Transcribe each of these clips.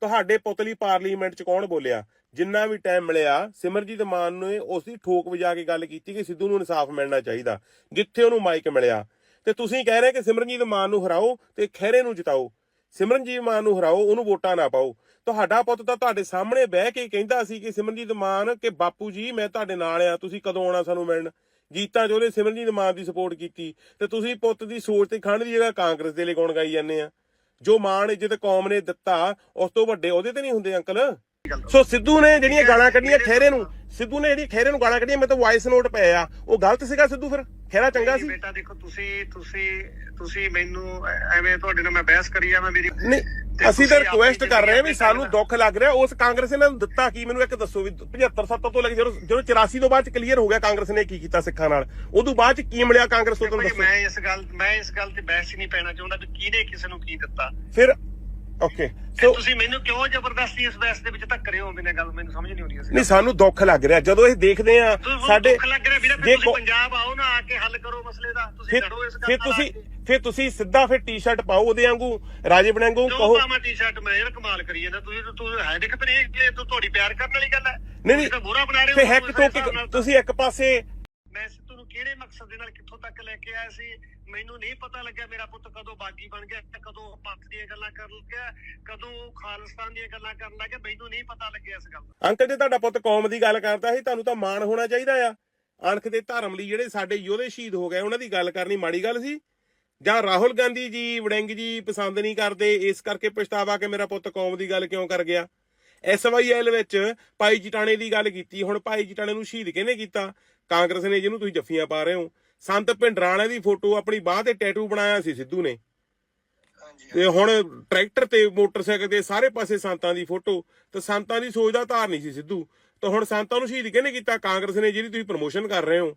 ਤੁਹਾਡੇ ਪੁਤਲੀ ਪਾਰਲੀਮੈਂਟ 'ਚ ਕੌਣ ਬੋਲਿਆ? ਜਿੰਨਾ ਵੀ ਟਾਈਮ ਮਿਲਿਆ, ਸਿਮਰਜੀਤ ਮਾਨ ਨੇ ਉਸ ਦੀ ਠੋਕ ਵਜਾ ਕੇ ਗੱਲ ਕੀਤੀ ਕਿ ਸਿੱਧੂ ਨੂੰ ਇਨਸਾਫ ਮਿਲਣਾ ਚਾਹੀਦਾ, ਜਿੱਥੇ ਉਹਨੂੰ ਮਾਈਕ ਮਿਲਿਆ। ਤੇ ਤੁਸੀਂ ਕਹਿ ਰਹੇ ਕਿ ਸਿਮਰਜੀਤ ਮਾਨ ਨੂੰ ਹਰਾਓ ਤੇ ਖਹਿਰੇ ਨੂੰ ਜਿਤਾਓ। ਸਿਮਰਨਜੀਤ ਮਾਨ ਨੂੰ ਹਰਾਓ, ਉਹਨੂੰ ਵੋਟਾਂ ਨਾ ਪਾਓ। ਤੁਹਾਡਾ ਪੁੱਤ ਤਾਂ ਤੁਹਾਡੇ ਸਾਹਮਣੇ ਬਹਿ ਕੇ ਕਹਿੰਦਾ ਸੀ ਕਿ ਸਿਮਰਨਜੀਤ ਮਾਨ ਕਿ ਬਾਪੂ ਜੀ, ਮੈਂ ਤੁਹਾਡੇ ਨਾਲ ਆ, ਤੁਸੀਂ ਕਦੋਂ ਆਉਣਾ ਸਾਨੂੰ ਮਿਲਣ? ਗੀਤਾਂ 'ਚ ਉਹਨੇ ਸਿਮਰਨਜੀਤ ਮਾਨ ਦੀ ਸਪੋਰਟ ਕੀਤੀ। ਤੇ ਤੁਸੀਂ ਪੁੱਤ ਦੀ ਸੋਚ ਤੇ ਖੰਡ ਦੀ ਜਗ੍ਹਾ ਕਾਂਗਰਸ ਦੇ ਲਈ ਕੌਣ ਗਾਈ ਜਾਂਦੇ ਆ? ਜੋ ਮਾਣ ਇੱਜ਼ਤ ਕੌਮ ਨੇ ਦਿੱਤਾ, ਉਸ ਤੋਂ ਵੱਡੇ ਉਹਦੇ ਤੇ ਨਹੀਂ ਹੁੰਦੇ ਅੰਕਲ। ਸੋ ਸਿੱਧੂ ਨੇ ਜਿਹੜੀਆਂ ਗਾਲਾਂ ਕੱਢੀਆਂ ਖਹਿਰੇ ਨੂੰ, ਸਿੱਧੂ ਨੇ ਜਿਹੜੀ ਖਹਿਰੇ ਨੂੰ ਗਾਲਾਂ ਕੱਢੀਆਂ, ਮੈਂ ਤਾਂ ਵਾਇਸ ਨੋਟ ਪਏ ਆ। ਉਹ ਗਲਤ ਸੀਗਾ ਸਿੱਧੂ ਫਿਰ? ਖਹਿਰਾ ਚੰਗਾ ਸੀ। ਬੇਟਾ ਦੇਖੋ ਤੁਸੀਂ ਤੁਸੀਂ ਤੁਸੀਂ ਮੈਨੂੰ ਐਵੇਂ ਤੁਹਾਡੇ ਨਾਲ ਮੈਂ ਬਹਿਸ ਕਰੀ ਜਾਵਾਂ ਮੇਰੀ ਨਹੀਂ ਅਸੀਂ ਤਾਂ ਰਿਕੁਐਸਟ ਕਰ ਰਹੇ ਹਾਂ ਵੀ ਸਾਨੂੰ ਦੁੱਖ ਲੱਗ ਰਿਹਾ ਉਸ ਕਾਂਗਰਸ ਨੇ ਦਿੱਤਾ ਕੀ? ਮੈਨੂੰ ਇੱਕ ਦੱਸੋ ਵੀ 75 70 ਤੋਂ ਲੈ ਕੇ ਜਦੋਂ ਜਦੋਂ 84 ਤੋਂ ਬਾਅਦ ਚ ਕਲੀਅਰ ਹੋ ਗਿਆ ਕਾਂਗਰਸ ਨੇ ਕੀ ਕੀਤਾ ਸਿੱਖਾਂ ਨਾਲ ਉਦੋਂ ਬਾਅਦ ਚ ਕੀ ਮਿਲਿਆ ਕਾਂਗਰਸ ਤੋਂ ਦੱਸੋ? ਮੈਂ ਇਸ ਗੱਲ ਮੈਂ ਇਸ ਗੱਲ ਤੇ ਬਹਿਸ ਹੀ ਨਹੀਂ ਪੈਣਾ ਚਾਹੁੰਦਾ ਵੀ ਕਿਹਨੇ ਕਿਸ ਨੂੰ ਕੀ ਦਿੱਤਾ। ਫਿਰ ਓਕੇ ਤੇ ਸੋ ਤੁਸੀਂ ਮੈਨੂੰ ਕਿਉਂ ਜ਼ਬਰਦਸਤੀ ਇਸ ਬਹਿਸ ਦੇ ਵਿੱਚ ਧੱਕ ਰਹੇ ਹੋ ਮੈਨੇ ਗੱਲ ਮੈਨੂੰ ਸਮਝ ਨਹੀਂ ਆਉਂਦੀ ਨਹੀਂ ਸਾਨੂੰ ਦੁੱਖ ਲੱਗ ਰਿਹਾ। ਜਦੋਂ ਇਹ ਦੇਖਦੇ ਆ ਸਾਡੇ ਦੁੱਖ ਲੱਗ ਰਿਹਾ ਵੀਰੇ ਫਿਰ ਤੁਸੀਂ ਪੰਜਾਬ ਆਓ ਨਾ ਆ ਕੇ ਹੱਲ ਕਰੋ ਮਸਲੇ ਦਾ। ਤੁਸੀਂ ਫਿਰ ਲੜੋ ਇਸ ਗੱਲ ਫਿਰ ਤੁਸੀਂ। ਫਿਰ ਤੁਸੀਂ ਸਿੱਧਾ ਫਿਰ ਟੀ-ਸ਼ਰਟ ਪਾਓ ਉਹਦੇ ਵਾਂਗੂ ਰਾਜੇ ਬਣਾਂਗੂ ਕਿਉਂ ਕਹੋ ਪਾਵਾਂ ਟੀ-ਸ਼ਰਟ ਮੈਂ? ਯਾਰ ਕਮਾਲ ਕਰੀ ਜਾਂਦਾ। ਤੁਸੀਂ ਤੂੰ ਹੈ ਦੇਖ ਫਿਰ ਇਹ ਇਹ ਤੂੰ ਤੁਹਾਡੀ ਪਿਆਰ ਕਰਨ ਵਾਲੀ ਗੱਲ ਹੈ। ਨਹੀਂ ਨਹੀਂ। ਤਾਂ ਬੁਰਾ ਬਣਾ ਰਹੇ ਫਿਰ ਹੋ ਹੈਕ ਇਸ ਤੋਂ ਹਿਸਾਬ ਨਾਲ ਕਿ ਤਾਂ। ਤੁਸੀਂ ਇੱਕ ਪਾਸੇ ਮੈਂ ਸਿੱਧੂ ਨੂੰ ਕਿਹੜੇ ਮਕਸਦ ਦੇ ਨਾਲ ਕਿੱਥੋਂ ਤੱਕ ਲੈ ਕੇ ਆਇਆ ਸੀ? ਮੈਨੂੰ ਨਹੀਂ ਪਤਾ ਲੱਗਿਆ ਮੇਰਾ ਪੁੱਤ ਕਦੋਂ ਬਾਗੀ ਬਣ ਗਿਆ, ਕਦੋਂ ਪੰਥ ਦੀਆਂ ਗੱਲਾਂ ਕਰਨ ਲੱਗਿਆ, ਕਦੋਂ ਉਹ ਦੀਆਂ ਗੱਲਾਂ ਕਰਨ ਲੱਗਿਆ, ਮੈਨੂੰ ਨਹੀਂ ਪਤਾ ਲੱਗਿਆ ਇਸ ਗੱਲ ਦਾ। ਅੰਕਲ ਜੇ, ਤੁਹਾਡਾ ਪੁੱਤ ਕੌਮ ਦੀ ਗੱਲ ਕਰਦਾ ਸੀ, ਤੁਹਾਨੂੰ ਤਾਂ ਮਾਣ ਹੋਣਾ ਚਾਹੀਦਾ ਆ। ਅਣਖ ਦੇ ਧਰਮ ਲਈ ਜਿਹੜੇ ਸਾਡੇ ਯੋਧੇ ਸ਼ਹੀਦ ਹੋ ਗਏ, ਉਹਨਾਂ ਦੀ ਗੱਲ ਕਰਨੀ ਮਾੜੀ ਗੱਲ ਸੀ। ਜਾਂ ਰਾਹੁਲ ਗਾਂਧੀ ਜੀ, ਵੜਿੰਗ ਜੀ ਪਸੰਦ ਨਹੀਂ ਕਰਦੇ, ਇਸ ਕਰਕੇ ਪਛਤਾਵਾ ਕਿ ਮੇਰਾ ਪੁੱਤ ਕੌਮ ਦੀ ਗੱਲ ਕਿਉਂ ਕਰ ਗਿਆ? ਐਸਵਾਈਐਲ ਵਿੱਚ ਭਾਈ ਜਟਾਣੇ ਦੀ ਗੱਲ ਕੀਤੀ, ਹੁਣ ਭਾਈ ਜਟਾਣੇ ਨੂੰ ਸ਼ਹੀਦ ਕਿਹਨੇ ਕੀਤਾ? ਕਾਂਗਰਸ ਨੇ ਜਿਹਨੂੰ ਤੁਸੀਂ ਜੱਫੀਆਂ ਪਾ ਰਹੇ ਹੋ ਸੰਤ ਭਿੰਡਰਾਣੇ ਦੀ ਫੋਟੋ ਆਪਣੀ ਬਾਹ ਤੇ ਟੈਟੂ ਬਣਾਇਆ ਸੀ ਸਿੱਧੂ ਨੇ। ਤੇ ਹੁਣ ਟਰੈਕਟਰ ਤੇ ਮੋਟਰਸਾਈਕਲ ਤੇ ਸਾਰੇ ਪਾਸੇ ਸੰਤਾਂ ਦੀ ਫੋਟੋ ਤੇ ਸੰਤਾਂ ਦੀ ਸੋਚ ਦਾ ਧਾਰ ਨਹੀਂ ਸੀ ਸਿੱਧੂ। ਤੇ ਹੁਣ ਸੰਤਾਂ ਨੂੰ ਸ਼ਹੀਦ ਕਿਹਨੇ ਕੀਤਾ? ਕਾਂਗਰਸ ਨੇ ਜਿਹਦੀ ਤੁਸੀਂ ਪ੍ਰਮੋਸ਼ਨ ਕਰ ਰਹੇ ਹੋ।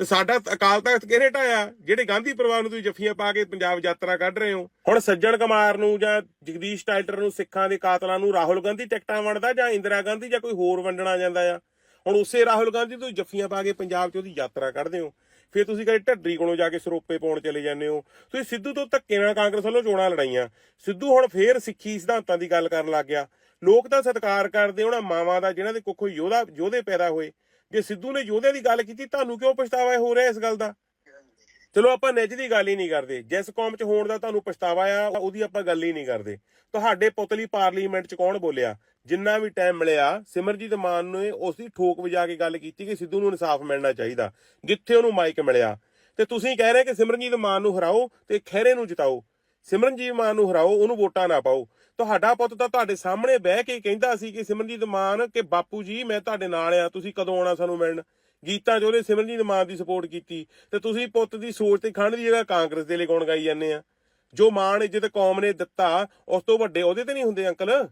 ਤੇ ਸਾਡਾ ਅਕਾਲ ਤਖਤ ਕਿਹਨੇ ਢਾਇਆ? ਜਿਹੜੇ ਗਾਂਧੀ ਪਰਿਵਾਰ ਨੂੰ ਤੁਸੀਂ ਜੱਫੀਆਂ ਪਾ ਕੇ ਪੰਜਾਬ ਯਾਤਰਾ ਕੱਢ ਰਹੇ ਹੋ। ਹੁਣ ਸੱਜਣ ਕੁਮਾਰ ਨੂੰ ਜਾਂ ਜਗਦੀਸ਼ ਟਾਈਟਰ ਨੂੰ ਸਿੱਖਾਂ ਦੇ ਕਾਤਲਾਂ ਨੂੰ ਰਾਹੁਲ ਗਾਂਧੀ ਟਿਕਟਾਂ ਵੰਡਦਾ ਜਾਂ ਇੰਦਰਾ ਗਾਂਧੀ ਜਾਂ ਕੋਈ ਹੋਰ ਵੰਡਣਾ ਜਾਂਦਾ ਆ? ਹੁਣ ਉਸੇ ਰਾਹੁਲ ਗਾਂਧੀ ਤੋਂ ਜੱਫੀਆਂ ਪਾ ਕੇ ਪੰਜਾਬ 'ਚ ਉਹਦੀ ਯਾਤਰਾ ਕੱਢਦੇ ਹੋ। ਫਿਰ ਤੁਸੀਂ ਕਦੇ ਢੱਡਰੀ ਕੋਲੋਂ ਜਾ ਕੇ ਸਰੋਪੇ ਪਾਉਣ ਚਲੇ ਜਾਂਦੇ ਹੋ। ਤੁਸੀਂ ਸਿੱਧੂ ਤੋਂ ਧੱਕੇ ਨਾਲ ਕਾਂਗਰਸ ਵੱਲੋਂ ਚੋਣਾਂ ਲੜਾਈਆਂ। ਸਿੱਧੂ ਹੁਣ ਫੇਰ ਸਿੱਖੀ ਸਿਧਾਂਤਾਂ ਦੀ ਗੱਲ ਕਰਨ ਲੱਗ ਗਿਆ। ਲੋਕ ਤਾਂ ਸਤਿਕਾਰ ਕਰਦੇ ਉਹਨਾਂ ਮਾਵਾਂ ਦਾ, ਜਿਨ੍ਹਾਂ ਦੇ ਕੁੱਖੋਂ ਯੋਧਾ ਯੋਧੇ ਪੈਦਾ ਹੋਏ। ਜੇ ਸਿੱਧੂ ਨੇ ਯੋਧੇ ਦੀ ਗੱਲ ਕੀਤੀ, ਤੁਹਾਨੂੰ ਕਿਉਂ ਪਛਤਾਵਾ ਹੋ ਰਿਹਾ ਇਸ ਗੱਲ ਦਾ? ਚਲੋ ਆਪਾਂ ਨਿੱਜ ਦੀ ਗੱਲ ਹੀ ਨਹੀਂ ਕਰਦੇ। ਜਿਸ ਕੌਮ 'ਚ ਹੋਣ ਦਾ ਤੁਹਾਨੂੰ ਪਛਤਾਵਾ ਆ, ਉਹਦੀ ਆਪਾਂ ਗੱਲ ਹੀ ਨਹੀਂ ਕਰਦੇ। ਤੁਹਾਡੇ ਪੁਤਲੀ ਪਾਰਲੀਮੈਂਟ 'ਚ ਕੌਣ ਬੋਲਿਆ? ਜਿੰਨਾ ਵੀ ਟਾਈਮ ਮਿਲਿਆ, ਸਿਮਰਜੀਤ ਮਾਨ ਨੇ ਉਸ ਦੀ ਠੋਕ ਵਜਾ ਕੇ ਗੱਲ ਕੀਤੀ ਕਿ ਸਿੱਧੂ ਨੂੰ ਇਨਸਾਫ ਮਿਲਣਾ ਚਾਹੀਦਾ, ਜਿੱਥੇ ਉਹਨੂੰ ਮਾਈਕ ਮਿਲਿਆ। ਤੇ ਤੁਸੀਂ ਕਹਿ ਰਹੇ ਕਿ ਸਿਮਰਨਜੀਤ ਮਾਨ ਨੂੰ ਹਰਾਓ ਤੇ ਖਹਿਰੇ ਨੂੰ ਜਿਤਾਓ। ਸਿਮਰਨਜੀਤ ਮਾਨ ਨੂੰ ਹਰਾਓ, ਉਹਨੂੰ ਵੋਟਾਂ ਨਾ ਪਾਓ। ਤੁਹਾਡਾ ਪੁੱਤ ਤਾਂ ਤੁਹਾਡੇ ਸਾਹਮਣੇ ਬਹਿ ਕੇ ਕਹਿੰਦਾ ਸੀ ਕਿ ਸਿਮਰਨਜੀਤ ਮਾਨ ਕਿ ਬਾਪੂ ਜੀ, ਮੈਂ ਤੁਹਾਡੇ ਨਾਲ ਆ, ਤੁਸੀਂ ਕਦੋਂ ਆਉਣਾ ਸਾਨੂੰ ਮਿਲਣ? ਗੀਤਾਂ 'ਚ ਉਹਨੇ ਮਾਨ ਦੀ ਸਪੋਰਟ ਕੀਤੀ। ਤੇ ਤੁਸੀਂ ਪੁੱਤ ਦੀ ਸੋਚ ਤੇ ਖੰਡ ਦੀ ਜਗ੍ਹਾ ਕਾਂਗਰਸ ਦੇ ਲਈ ਕੌਣ ਗਾਈ ਜਾਂਦੇ ਆ। ਜੋ ਮਾਣ ਇੱਜ਼ਤ ਕੌਮ ਨੇ ਦਿੱਤਾ, ਉਸ ਤੋਂ ਵੱਡੇ ਉਹਦੇ ਤੇ ਨਹੀਂ ਹੁੰਦੇ ਅੰਕਲ?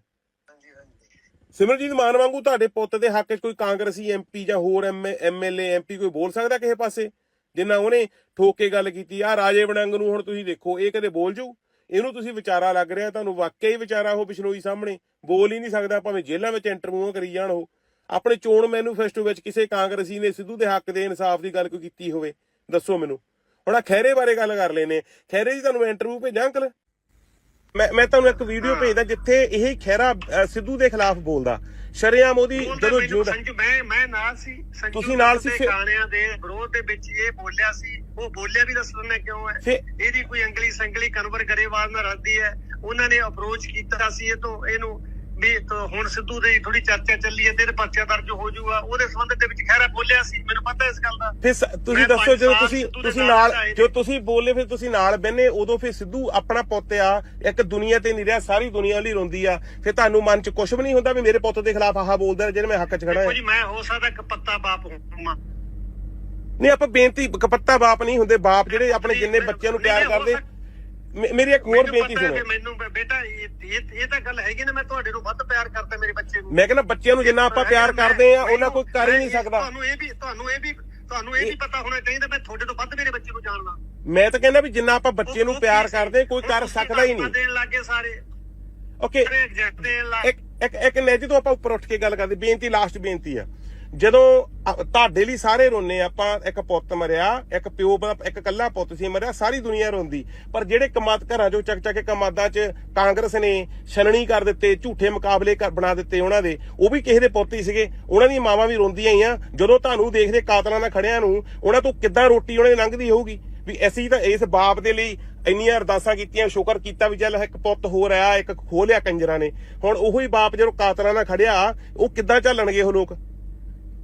ਸਿਮਰਜੀਤ ਮਾਨ ਵਾਂਗੂ ਤੁਹਾਡੇ ਪੁੱਤ ਦੇ ਹੱਕ 'ਚ ਕੋਈ ਕਾਂਗਰਸੀ ਐਮਪੀ ਜਾਂ ਹੋਰ ਐਮਐਲਏ ਐਮਪੀ ਕੋਈ ਬੋਲ ਸਕਦਾ ਕਿਸੇ ਪਾਸੇ? ਜਿੰਨਾ ਉਹਨੇ ਠੋਕ ਕੇ ਗੱਲ ਕੀਤੀ ਆ ਰਾਜੇ ਬਣੰਗ ਨੂੰ ਹੁਣ ਤੁਸੀਂ ਦੇਖੋ, ਇਹ ਕਦੇ ਬੋਲ ਜੂ? ਇਹਨੂੰ ਤੁਸੀਂ ਵਿਚਾਰਾ ਲੱਗ ਰਿਹਾ, ਤੁਹਾਨੂੰ ਵਾਕਿਆ ਹੀ ਵਿਚਾਰਾ ਉਹ ਬਿਸ਼ਨੋਈ ਸਾਹਮਣੇ ਬੋਲ ਹੀ ਨਹੀਂ ਸਕਦਾ, ਭਾਵੇਂ ਜੇਲ੍ਹਾਂ ਵਿੱਚ ਇੰਟਰਵਿਊਆਂ ਕਰੀ ਜਾਣ ਉਹ। ਆਪਣੇ ਚੋਣ ਮੈਨੂਫੈਸਟੋ ਵਿੱਚ ਕਿਸੇ ਕਾਂਗਰਸੀ ਨੇ ਸਿੱਧੂ ਦੇ ਹੱਕ ਦੇ ਇਨਸਾਫ ਦੀ ਗੱਲ ਕੋਈ ਕੀਤੀ ਹੋਵੇ ਦੱਸੋ ਮੈਨੂੰ। ਹੁਣ ਆ ਖੈਰੇ ਬਾਰੇ ਗੱਲ ਕਰ ਲੈਨੇ ਖੈਰੇ ਜੀ ਤੁਹਾਨੂੰ ਇੰਟਰਵਿਊ ਭੇਜਾਂ ਅੰਕਲ? ਮੈਂ ਮੈਂ ਤੁਹਾਨੂੰ ਇੱਕ ਵੀਡੀਓ ਭੇਜਦਾ ਜਿੱਥੇ ਇਹ ਖੈਰਾ ਸਿੱਧੂ ਦੇ ਖਿਲਾਫ ਬੋਲਦਾ। ਸ਼ਰੇਆਮ ਉਹਦੀ ਜਦੋਂ ਸੰਜੂ ਮੈਂ ਮੈਂ ਨਾਲ ਸੀ। ਤੁਸੀਂ ਨਾਲ ਸੀ, ਗਾਣਿਆਂ ਦੇ ਵਿਰੋਧ ਦੇ ਵਿੱਚ ਇਹ ਬੋਲਿਆ ਸੀ। ਉਹ ਬੋਲਿਆ ਵੀ ਦੱਸ ਦਿੰਦਾ ਕਿਉਂ ਹੈ। ਇਹਦੀ ਕੋਈ ਅੰਗਲੀ ਸੰਗਲੀ ਕਨਵਰ ਗਰੇਵਾਲ ਨਾਲ ਰੱਖਦੀ ਹੈ। ਉਹਨਾਂ ਨੇ ਅਪਰੋਚ ਕੀਤਾ ਸੀ ਇਹ ਤੋਂ ਇਹਨੂੰ ਵੀ ਹੁਣ ਸਿੱਧੂ ਦੀ ਥੋੜੀ ਚਰਚਾ ਚੱਲੀ ਹੈ ਤੇ ਇਹਦੇ ਪਰਚਾ ਦਰਜ ਹੋ ਜਾਊਗਾ। ਉਹਦੇ ਸੰਬੰਧ ਦੇ ਵਿੱਚ ਖੈਰਾ ਬੋਲਿਆ ਸੀ ਮੈਨੂੰ ਪਤਾ ਇਸ ਗੱਲ ਦਾ। ਫਿਰ ਤੁਸੀਂ ਦੱਸੋ ਜਦੋਂ ਤੁਸੀਂ ਤੁਸੀਂ ਨਾਲ ਜੋ। ਤੁਸੀਂ ਬੋਲੇ ਫਿਰ ਤੁਸੀਂ ਨਾਲ ਬੈਨੇ ਉਦੋਂ ਫਿਰ ਸਿੱਧੂ ਆਪਣਾ ਪੁੱਤ ਆ ਇੱਕ ਦੁਨੀਆ ਤੇ ਨਹੀਂ ਰਿਹਾ ਸਾਰੀ ਦੁਨੀਆ ਲਈ ਰੋਂਦੀ ਆ। ਫਿਰ ਤੁਹਾਨੂੰ ਮਨ 'ਚ ਕੁਝ ਵੀ ਨਹੀਂ ਹੁੰਦਾ ਵੀ ਮੇਰੇ ਪੁੱਤ ਦੇ ਖਿਲਾਫ ਆਹ ਬੋਲਦਾ ਜਿਹਨੇ ਮੈਂ ਹੱਕ 'ਚ ਖੜਾ ਹਾਂ। ਜੀ ਮੈਂ ਹੋ ਸਕਦਾ ਇੱਕ ਪੱਤਾ ਬਾਪ ਹੋਵਾਂ। ਨਹੀਂ ਆਪਾਂ ਬੇਨਤੀ ਕਪੱਤਾ ਬਾਪ ਨਹੀਂ ਹੁੰਦੇ ਬਾਪ ਜਿਹੜੇ ਆਪਣੇ ਜਿੰਨੇ ਬੱਚਿਆਂ ਨੂੰ ਪਿਆਰ ਕਰਦੇ। ਮੇ- ਮੇਰੀ ਇੱਕ ਹੋਰ ਬੇਨਤੀ ਸੁਣੋ। ਮੈਨੂੰ ਬ- ਬੇਟਾ ਇਹ ਇਹ ਇਹ ਤਾਂ ਗੱਲ ਹੈਗੀ ਨਾ ਮੈਂ ਤੁਹਾਡੇ ਨੂੰ ਵੱਧ ਪਿਆਰ ਕਰਦਾ ਮੇਰੇ ਬੱਚੇ ਨੂੰ। ਮੈਂ ਕਹਿੰਦਾ ਬੱਚਿਆਂ ਨੂੰ ਜਿੰਨਾ ਆਪਾਂ ਪਿਆਰ ਕਰਦੇ ਆ ਉਹਨਾਂ ਕੋਈ ਕਰ ਹੀ ਨਹੀਂ ਸਕਦਾ। ਤੁਹਾਨੂੰ ਇਹ ਵੀ ਤੁਹਾਨੂੰ ਇਹ ਵੀ ਤੁਹਾਨੂੰ ਇਹ ਵੀ ਪਤਾ ਹੋਣਾ ਚਾਹੀਦਾ ਮੈਂ ਤੁਹਾਡੇ ਤੋਂ ਵੱਧ ਮੇਰੇ ਬੱਚੇ ਨੂੰ ਜਾਣਦਾ। ਮੈਂ ਤਾਂ ਕਹਿੰਦਾ ਵੀ ਜਿੰਨਾ ਆਪਾਂ ਬੱਚੇ ਨੂੰ ਪਿਆਰ ਕਰਦੇ ਕੋਈ? ਕਰ ਸਕਦਾ ਹੀ ਨਹੀਂ। ਦੇਣ ਲੱਗੇ ਸਾਰੇ। ਓਕੇ। ਦੇਣ ਲੱਗ ਇੱਕ ਇੱਕ ਇੱਕ ਨੇਜੀ ਤੋਂ ਆਪਾਂ ਉੱਪਰ ਉੱਠ ਕੇ ਗੱਲ ਕਰਦੇ ਬੇਨਤੀ ਲਾਸਟ ਬੇਨਤੀ ਆ। ਜਦੋਂ ਤੁਹਾਡੇ ਲਈ ਸਾਰੇ ਰੋਨੇ ਆਪਾਂ ਇੱਕ ਪੁੱਤ ਮਰਿਆ, ਇੱਕ ਪਿਓ ਇੱਕ ਕੱਲਾ ਪੁੱਤ ਸੀ ਮਰਿਆ, ਸਾਰੀ ਦੁਨੀਆ ਰੋਂਦੀ। ਪਰ ਜਿਹੜੇ ਕਮਾਦ ਘਰਾਂ ਚੋਂ ਚੱਕ ਚੱਕ ਕੇ ਕਮਾਦਾਂ 'ਚ ਕਾਂਗਰਸ ਨੇ ਛਣਣੀ ਕਰ ਦਿੱਤੇ, ਝੂਠੇ ਮੁਕਾਬਲੇ ਬਣਾ ਦਿੱਤੇ ਉਹਨਾਂ ਦੇ, ਉਹ ਵੀ ਕਿਸੇ ਦੇ ਪੁੱਤ ਹੀ ਸੀਗੇ। ਉਹਨਾਂ ਦੀਆਂ ਮਾਵਾਂ ਵੀ ਰੋਂਦੀਆਂ ਹੀ ਜਦੋਂ ਤੁਹਾਨੂੰ ਦੇਖਦੇ ਕਾਤਲਾਂ ਨਾਲ ਖੜਿਆਂ ਨੂੰ, ਉਹਨਾਂ ਤੋਂ ਕਿੱਦਾਂ ਰੋਟੀ ਉਹਨਾਂ ਦੀ ਲੰਘਦੀ ਹੋਊਗੀ? ਵੀ ਅਸੀਂ ਤਾਂ ਇਸ ਬਾਪ ਦੇ ਲਈ ਇੰਨੀਆਂ ਅਰਦਾਸਾਂ ਕੀਤੀਆਂ, ਸ਼ੁਕਰ ਕੀਤਾ ਵੀ ਚੱਲ ਇੱਕ ਪੁੱਤ ਹੋ ਰਿਹਾ ਇੱਕ ਖੋਹ ਲਿਆ ਕੰਜਰਾਂ ਨੇ। ਹੁਣ ਉਹੋ ਬਾਪ ਜਦੋਂ ਕਾਤਲਾਂ ਨਾਲ ਖੜਿਆ, ਉਹ ਕਿੱਦਾਂ ਚੱਲਣਗੇ ਉਹ ਲੋਕ?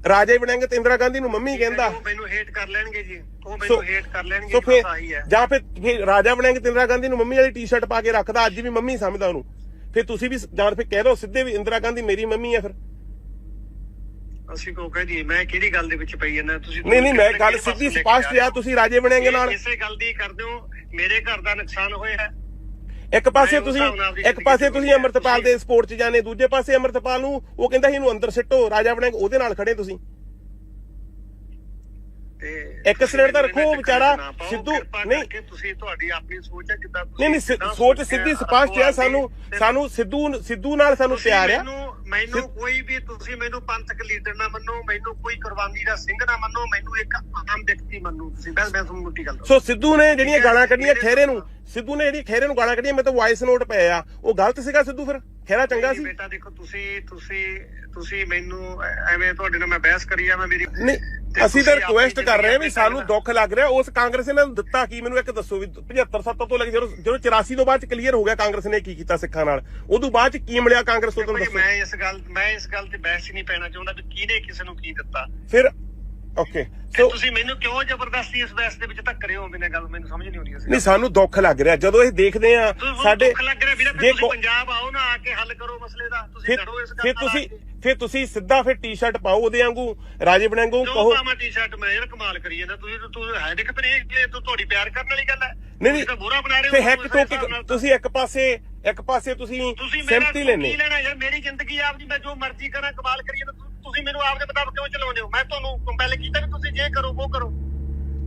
ਰਾਜੇ ਵੜਿੰਗ ਤੇ ਇੰਦਰਾ ਗਾਂਧੀ ਨੂੰ ਮੰਮੀ ਕਹਿੰਦਾ। ਉਹ ਮੈਨੂੰ ਹੇਟ ਕਰ ਲੈਣਗੇ ਜੀ। ਉਹ ਮੈਨੂੰ ਹੇਟ ਕਰ ਲੈਣਗੇ ਸੋ ਫਿਰ ਜਾਂ ਫਿਰ ਰਾਜਾ ਵੜਿੰਗ ਤੇ ਇੰਦਰਾ ਗਾਂਧੀ ਨੂੰ ਮੰਮੀ ਵਾਲੀ ਟੀ-ਸ਼ਰਟ ਪਾ ਕੇ ਰੱਖਦਾ ਅੱਜ ਵੀ ਮੰਮੀ ਸਮਝਦਾ ਉਹਨੂੰ। ਫਿਰ ਤੁਸੀਂ ਵੀ ਜਾਂ ਫਿਰ ਕਹਿ ਦੋ ਸਿੱਧੇ ਵੀ ਇੰਦਰਾ ਗਾਂਧੀ ਮੇਰੀ ਮੰਮੀ ਆ ਫਿਰ। ਅਸੀਂ ਕੋ ਕਹਦੀ ਮੈਂ ਕਿਹੜੀ ਗੱਲ ਦੇ ਵਿੱਚ ਪਈ ਜਾਂਦਾ? ਤੁਸੀਂ ਨਹੀਂ ਨਹੀਂ ਮੈਂ ਗੱਲ ਸਿੱਧੀ ਸਪਸ਼ਟ ਆ ਤੁਸੀਂ ਰਾਜੇ ਹੋ? ਨਾਲ। ਇਸੇ ਗੱਲ ਦੀ ਕਰਦੇ ਹੋ। ਮੇਰੇ ਘਰ ਦਾ ਨੁਕਸਾਨ ਹੋਇਆ। ਇੱਕ ਪਾਸੇ ਤੁਸੀਂ ਇੱਕ ਪਾਸੇ ਤੁਸੀਂ ਹੈ। ਅੰਮ੍ਰਿਤਪਾਲ ਦੇ ਸਪੋਰਟ 'ਚ ਜਾਣੇ ਦੂਜੇ ਪਾਸੇ ਅੰਮ੍ਰਿਤਪਾਲ ਨੂੰ ਉਹ ਕਹਿੰਦਾ ਸੀ ਇਹਨੂੰ ਅੰਦਰ ਸਿੱਟੋ ਰਾਜਾ ਵੜਿੰਗ ਉਹਦੇ ਨਾਲ ਖੜੇ ਤੁਸੀਂ ਤੇ ਇੱਕ ਸਿਲੰਡਰ ਤਾਂ ਰੱਖੋ, ਵਿਚਾਰਾ ਸਿੱਧੂ- ਨਹੀਂ। ਤੁਸੀਂ ਤੁਹਾਡੀ ਆਪਣੀ ਸੋਚ ਹੈ ਕਿਦਾਂ ਨਹੀਂ ਨਹੀਂ ਸੋਚ ਸਿੱਧੀ ਸਪਸ਼ਟ ਆ ਸਾਨੂੰ ਸਾਨੂੰ ਸਿੱਧੂ ਸਿੱਧੂ ਨਾਲ ਸਾਨੂੰ ਪਿਆਰ ਆ ਮੈਨੂੰ ਕੋਈ ਵੀ ਤੁਸੀਂ ਮੈਨੂੰ ਪੰਥਕ ਲੀਡਰ ਨਾ ਮੰਨੋ ਮੈਨੂੰ ਕੋਈ ਕੁਰਬਾਨੀ ਦਾ ਸਿੰਘ ਨਾ ਮੰਨੋ ਮੈਨੂੰ ਇੱਕ ਆਮ ਵਿਅਕਤੀ ਮੰਨੋ ਤੁਸੀਂ। ਬਸ ਮੈਂ ਤੁਹਾਨੂੰ ਮੁੱਟੀ ਗੱਲ। ਸੋ ਸਿੱਧੂ ਨੇ ਜਿਹੜੀਆਂ ਗਾਲਾਂ ਕੱਢੀਆਂ ਖੈਰੇ ਨੂੰ ਸਿੱਧੂ ਨੇ ਜਿਹੜੀ ਖੈਰੇ ਨੂੰ ਗਾਲਾਂ ਕੱਢੀਆਂ ਮੇਰੇ ਤੋਂ ਵਾਇਸ ਨੋਟ ਪਏ ਆ। ਉਹ ਗਲਤ ਸੀਗਾ ਸਿੱਧੂ ਫਿਰ? ਖੈਰਾ ਚੰਗਾ ਸੀ? ਬੇਟਾ ਦੇਖੋ ਤੁਸੀਂ ਤੁਸੀਂ ਤੁਸੀਂ ਮੈਨੂੰ ਐਵੇਂ ਤੁਹਾਡੇ ਨਾਲ ਮੈਂ ਬਹਿਸ ਕਰੀ ਆ ਮੈਂ ਮੇਰੀ ਨਹੀਂ ਅਸੀਂ ਤਾਂ ਰਿਕੁਐਸਟ ਕਰ ਰਹੇ ਹਾਂ ਵੀ ਸਾਨੂੰ ਦੁੱਖ ਲੱਗ ਰਿਹਾ ਉਸ ਕਾਂਗਰਸ ਨੇ ਦਿੱਤਾ ਕੀ? ਮੈਨੂੰ ਇੱਕ ਦੱਸੋ ਵੀ 75 70 ਤੋਂ ਲੈ ਕੇ ਜਦੋਂ ਜਦੋਂ 84 ਤੋਂ ਬਾਅਦ ਚ ਕਲੀਅਰ ਹੋ ਗਿਆ ਕਾਂਗਰਸ ਨੇ ਕੀ ਕੀਤਾ ਸਿੱਖਾਂ ਨਾਲ। ਉਦੋਂ ਬਾਅਦ ਚ ਕੀ ਮਿਲਿਆ ਕਾਂਗਰਸ ਤੋਂ ਤੁਹਾਨੂੰ ਦੱਸੋ? ਮੈਂ ਇਸ ਗੱਲ ਮੈਂ ਇਸ ਗੱਲ ਤੇ ਬਹਿਸ ਨਹੀਂ ਪੈਣਾ ਚਾਹੁੰਦਾ ਵੀ ਕਿਹਨੇ ਕਿਸੇ ਨੂੰ ਕੀ ਦਿੱਤਾ। ਫਿਰ ਓਕੇ। ਸੋ ਤੁਸੀਂ ਮੈਨੂੰ ਕਿਉਂ ਜ਼ਬਰਦਸਤੀ ਇਸ ਬਹਿਸ ਦੇ ਵਿੱਚ ਧੱਕ ਰਹੇ ਹੋ? ਬਿਨਾਂ ਗੱਲ ਮੈਨੂੰ ਸਮਝ ਨਹੀਂ ਆਉਂਦੀ ਨਹੀਂ ਸਾਨੂੰ ਦੁੱਖ ਲੱਗ ਰਿਹਾ। ਜਦੋਂ ਇਹ ਦੇਖਦੇ ਆ ਸਾਡੇ ਦੁੱਖ ਲੱਗ ਰਿਹਾ ਵੀਰੇ ਤੁਸੀਂ ਪੰਜਾਬ ਆਓ ਨਾ ਆ ਕੇ ਹੱਲ ਕਰੋ ਮਸਲੇ ਦਾ। ਤੁਸੀਂ ਲੜੋ ਇਸ ਗੱਲ ਫਿਰ ਤੁਸੀਂ। ਫਿਰ ਤੁਸੀਂ ਸਿੱਧਾ ਫਿਰ ਟੀ-ਸ਼ਰਟ ਪਾਓ ਉਹਦੇ ਵਾਂਗੂ ਰਾਜੇ ਬਣਾਂਗੂ ਕਹੋ ਪਾਵਾਂ ਟੀ-ਸ਼ਰਟ ਮੈਂ ਯਾਰ ਕਮਾਲ ਕਰੀ ਜਾਂਦਾ। ਤੁਸੀਂ ਤੂੰ ਹੈ ਦੇਖ ਪਰ ਇਹ ਤੂੰ ਤੁਹਾਡੀ ਪਿਆਰ ਕਰਨ ਵਾਲੀ ਗੱਲ ਹੈ। ਨਹੀਂ, ਤੁਸੀਂ ਤਾਂ ਬੁਰਾ ਬਣਾ ਰਹੇ ਹੋ ਹੈਕ ਤੋਂ ਹਿਸਾਬ ਨਾਲ ਕਿ ਤਾਂ। ਤੁਸੀਂ ਇੱਕ ਪਾਸੇ ਇੱਕ ਪਾਸੇ ਤੁਸੀਂ ਤੁਸੀਂ ਮੇਰਾ ਸਹਿਮਤੀ ਕੀ ਲੈਣੇ ਯਾਰ? ਮੇਰੀ ਜ਼ਿੰਦਗੀ ਆਪਦੀ ਮੈਂ ਜੋ ਮਰਜ਼ੀ ਕਰਾਂ ਕਮਾਲ ਤਾਂ ਤੁ- ਤੁਸੀਂ ਮੈਨੂੰ ਆਪਦੇ ਮੁਤਾਬਕ ਕਿਉਂ ਚਲਾਉਂਦੇ ਹੋ? ਮੈਂ ਤੁਹਾਨੂੰ ਕੰਪੈਲ ਕੀਤਾ ਕਿ ਤੁਸੀਂ ਜੇ ਕਰੋ ਉਹ ਕਰੋ।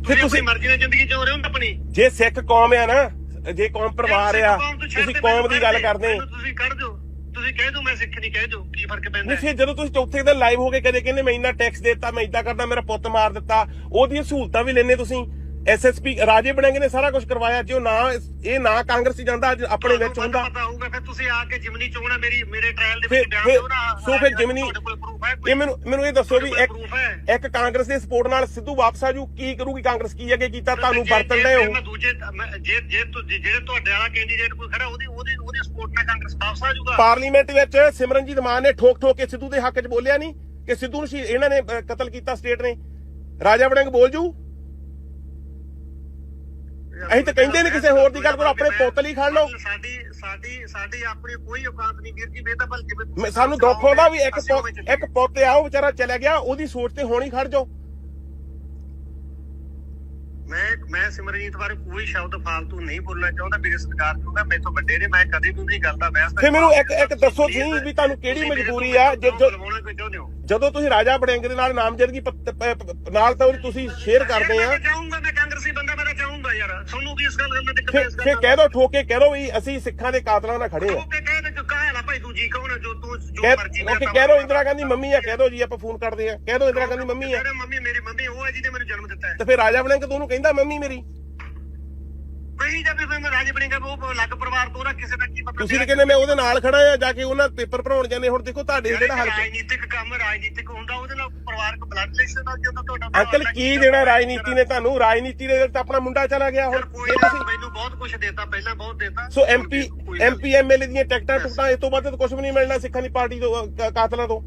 ਤੁਸੀਂ ਆਪਣੀ ਮਰਜ਼ੀ ਨਾਲ ਜ਼ਿੰਦਗੀ ਜਿਉ ਰਹੇ ਹੋ ਆਪਣੀ। ਜੇ ਸਿੱਖ ਕੌਮ ਆ ਨਾ ਜੇ ਕੌਮ ਪਰਿਵਾਰ ਆ ਤੁਸੀਂ ਕੌਮ ਦੀ ਗੱਲ ਕਰਦੇ ਤੁਸੀਂ ਕੱਢ ਦਿਓ। ਤੁਸੀਂ ਕਹਿ ਦਿਓ ਮੈਂ ਸਿੱਖ ਨਹੀਂ ਕਹਿ ਦਿਓ ਕੀ ਫ਼ਰਕ ਪੈਂਦਾ ਨਹੀਂ? ਫਿਰ ਜਦੋਂ ਤੁਸੀਂ ਚੌਥੇ ਦਿਨ ਲਾਈਵ ਹੋ ਕੇ ਕਦੇ ਕਹਿੰਦੇ ਮੈਂ ਇੰਨਾ ਟੈਕਸ ਦੇਤਾ ਮੈਂ ਇਦਾਂ ਕਰਦਾ ਮੇਰਾ ਪੁੱਤ ਮਾਰ ਦਿੱਤਾ ਉਹਦੀਆਂ ਸਹੂਲਤਾਂ ਵੀ ਲੈਣੇ ਤੁਸੀਂ। ਐਸਐਸਪੀ ਰਾਜੇ ਬਣਾਂਗੇ ਨੇ ਸਾਰਾ ਕੁਝ ਕਰਵਾਇਆ ਜੇ ਉਹ ਨਾ ਇਹ ਨਾ ਕਾਂਗਰਸ ਚ ਜਾਂਦਾ ਅੱਜ ਆਪਣੇ ਵਿੱਚ ਹੁੰਦਾ ਪਤਾ ਹੋਊਗਾ ਫਿਰ ਤੁਸੀਂ ਆ ਕੇ ਜਿਮਨੀ ਚੋਣਾ ਮੇਰੀ ਮੇਰੇ ਟ੍ਰਾਇਲ ਦੇ ਵਿੱਚ ਬਿਆਨ ਦਿਓ ਨਾ ਸੋ ਫਿਰ ਜਿਮਨੀ? ਇਹ ਮੈਨੂੰ ਮੈਨੂੰ ਇਹ ਦੱਸੋ ਵੀ ਤੁਹਾਡੇ ਇੱਕ ਕੋਲ proof ਹੈ? ਇੱਕ ਕਾਂਗਰਸ ਦੇ ਸਪੋਰਟ ਨਾਲ ਸਿੱਧੂ ਵਾਪਸ ਆਜੂ ਕੀ ਕਰੂਗੀ ਕਾਂਗਰਸ ਕੀ ਅੱਗੇ ਕੀਤਾ ਤੁਹਾਨੂੰ ਵਰਤਣ ਦੇ ਹੋ ਮੈਂ ਦੂਜੇ ਮੈਂ- ਜੇ ਜੇ ਤੁ- ਜੇ- ਜਿਹੜੇ ਤੁਹਾਡੇ ਵਾਲਾ ਕੈਂਡੀਡੇਟ ਕੋਈ ਖੜਾ ਉਹਦੀ ਉਹਦੀ ਉਹਦੀ ਸਪੋਰਟ ਨਾਲ ਕਾਂਗਰਸ ਵਾਪਸ ਆ ਜਾਊਗਾ ਪਾਰਲੀਮੈਂਟ ਵਿੱਚ ਸਿਮਰਨਜੀਤ ਮਾਨ ਨੇ ਠੋਕ ਠੋਕ ਕੇ ਸਿੱਧੂ ਦੇ ਹੱਕ 'ਚ ਬੋਲਿਆ ਨਹੀਂ ਕਿ ਸਿੱਧੂ ਨੂੰ ਇਹਨਾਂ ਨੇ ਕਤਲ ਕੀਤਾ ਸਟੇਟ ਨੇ ਰਾਜਾ ਵੜਿੰਗ ਬੋਲ ਜੂ ਅਸੀਂ ਤਾਂ ਕਹਿੰਦੇ ਨੀ ਕਿਸੇ ਹੋਰ ਦੀ ਗੱਲ ਕਰੋ, ਆਪਣੇ ਪੁੱਤ ਲਈ ਖੜ ਲਓ। ਸਾਡੀ ਸਾਡੀ ਸਾਡੀ ਆਪਣੀ ਕੋਈ ਔਕਾਤ ਨਹੀਂ ਵੀਰ ਜੀ ਬੇਤਾ ਬਲ ਜਿਵੇਂ ਤੁਸੀਂ ਮੈਂ- ਸਾਨੂੰ ਦੁੱਖ ਹੁੰਦਾ ਵੀ ਇੱਕ। ਇੱਕ ਪੁੱਤ ਆ ਉਹ ਵਿਚਾਰਾ ਚਲਾ ਗਿਆ ਉਹਦੀ ਸੋਚ ਤੇ ਹੋਣੀ ਖੜ ਜਾਓ। ਮੈਂ ਮੈਂ ਸਿਮਰਜੀਤ ਬਾਰੇ ਕੋਈ ਸ਼ਬਦ ਫਾਲਤੂ ਨਹੀਂ ਬੋਲਣਾ ਚਾਹੁੰਦਾ ਮੇਰੇ ਸਤਿਕਾਰ ਚਾਹੁੰਦਾ ਮੇਰੇ ਤੋਂ ਵੱਡੇ ਨੇ ਮੈਂ ਕਦੇ ਵੀ ਉਹਦੀ ਗੱਲ ਦਾ ਬਹਿਸ ਫਿਰ ਮੈਨੂੰ ਇੱਕ ਇੱਕ ਦੱਸੋ ਜੀ ਵੀ ਤੁਹਾਨੂੰ ਕਿਹੜੀ ਮਜਬੂਰੀ ਆ? ਜੋ- ਜੋ- ਬੁਲਵਾਉਣਾ ਕੋਈ ਚਾਹੁੰਦੇ ਹੋ? ਜਦੋਂ ਤੁਸੀਂ ਰਾਜਾ ਵੜਿੰਗ ਦੇ ਨਾਲ ਨਾਮਜ਼ਦਗੀ ਨਾਲ ਤਾਂ ਤੁਸੀਂ ਸ਼ੇਅਰ ਕਰਦੇ ਆ। ਮੈਂ ਚਾਹੂੰਗਾ ਮੈਂ ਕਾਂਗਰਸੀ ਬੰਦਾ ਮੈਂ ਚਾਹੂੰਗਾ ਯਾਰ ਤੁਹਾਨੂੰ ਵੀ ਇਸ ਗੱਲ ਨਾਲ ਦਿੱਕਤ ਹੈ ਇਸ ਗੱਲ ਫਿਰ? ਕਹਿ ਦੋ ਠੋਕ ਕੇ ਕਹਿ ਦੋ ਵੀ ਅਸੀਂ ਸਿੱਖਾਂ ਦੇ ਕਾਤਲਾਂ ਨਾਲ ਖੜੇ ਆ ਤੇ ਕਹਿ ਦੇ ਕਿ ਕਾਹ ਭਾਈ ਤੂੰ ਜੀ ਕਹੋ ਨਾ ਜੋ ਤੂੰ ਜੋ ਮਰਜ਼ੀ ਓਕੇ ਕਹਿ ਦੋ ਇੰਦਰਾ ਗਾਂਧੀ ਮੰਮੀ ਆ ਕਹਿ ਦੋ ਜੀ ਆਪਾਂ ਫੋਨ ਕਰਦੇ ਆ ਕਹਿ ਦੋ ਇੰਦਰਾ ਗਾਂਧੀ ਮੰਮੀ ਆ। ਮੇਰੇ ਮੰਮੀ ਮੇਰੀ ਮੰਮੀ ਉਹ ਹੈ ਜਿਹਨੇ ਮੈਨੂੰ ਜਨਮ ਦਿੱਤਾ ਹੈ। ਤੇ ਫਿਰ ਰਾਜਾ ਵੜਿੰਗ ਤੋਂ ਉਹਨੂੰ ਕਹਿੰਦਾ ਮੰਮੀ ਮੇਰੀ। ਕਹੀ ਜਾਵੇ ਫਿਰ ਮੈਂ ਰਾਜ ਬਣੇਗਾ ਉਹ ਅਲੱਗ ਪਰਿਵਾਰ ਤੋਂ ਉਹਦਾ ਕਿਸੇ ਦਾ ਕੀ ਪਤਾ ਤੁਸੀਂ ਤਾਂ ਕਹਿੰਦੇ ਮੈਂ ਉਹਦੇ ਨਾਲ ਖੜਾ ਆ ਜਾ ਕੇ ਉਹਨਾਂ ਪੇਪਰ ਭਰਾਉਣ ਜਾਂਦੇ ਹੁਣ ਦੇਖੋ ਤੁਹਾਡੇ ਜਿਹੜਾ ਹਲਕਾ ਰਾਜਨੀਤਿਕ ਕੰਮ ਰਾਜਨੀਤਿਕ ਹੁੰਦਾ ਉਹਦੇ ਨਾਲ ਪਰਿਵਾਰਕ ਬਲੱਡ ਰਿਲੇਸ਼ਨ ਨਾਲ ਜਦੋਂ ਤੁਹਾਡਾ ਅੰਕਲ ਕੀ ਦੇਣਾ ਰਾਜਨੀਤੀ ਨੇ ਤੁਹਾਨੂੰ? ਰਾਜਨੀਤੀ ਦੇ ਵਿੱਚ ਆਪਣਾ ਮੁੰਡਾ ਚਲਾ ਗਿਆ ਹੁਣ। ਮੈਨੂੰ ਬਹੁਤ ਕੁਝ ਦਿੱਤਾ ਪਹਿਲਾਂ ਬਹੁਤ ਦਿੱਤਾ। ਸੋ ਐਮਪੀ ਐਮਪੀ ਐਮਐਲਏ ਦੀਆਂ ਟਿਕਟਾਂ ਟੁਕਟਾਂ ਇਸ ਤੋਂ ਵੱਧ ਤਾਂ ਕੁਝ ਵੀ ਨਹੀਂ ਮਿਲਣਾ ਸਿੱਖਾਂ ਦੀ ਪਾਰਟੀ ਤੋਂ ਕਾਤਲਾਂ ਤੋਂ।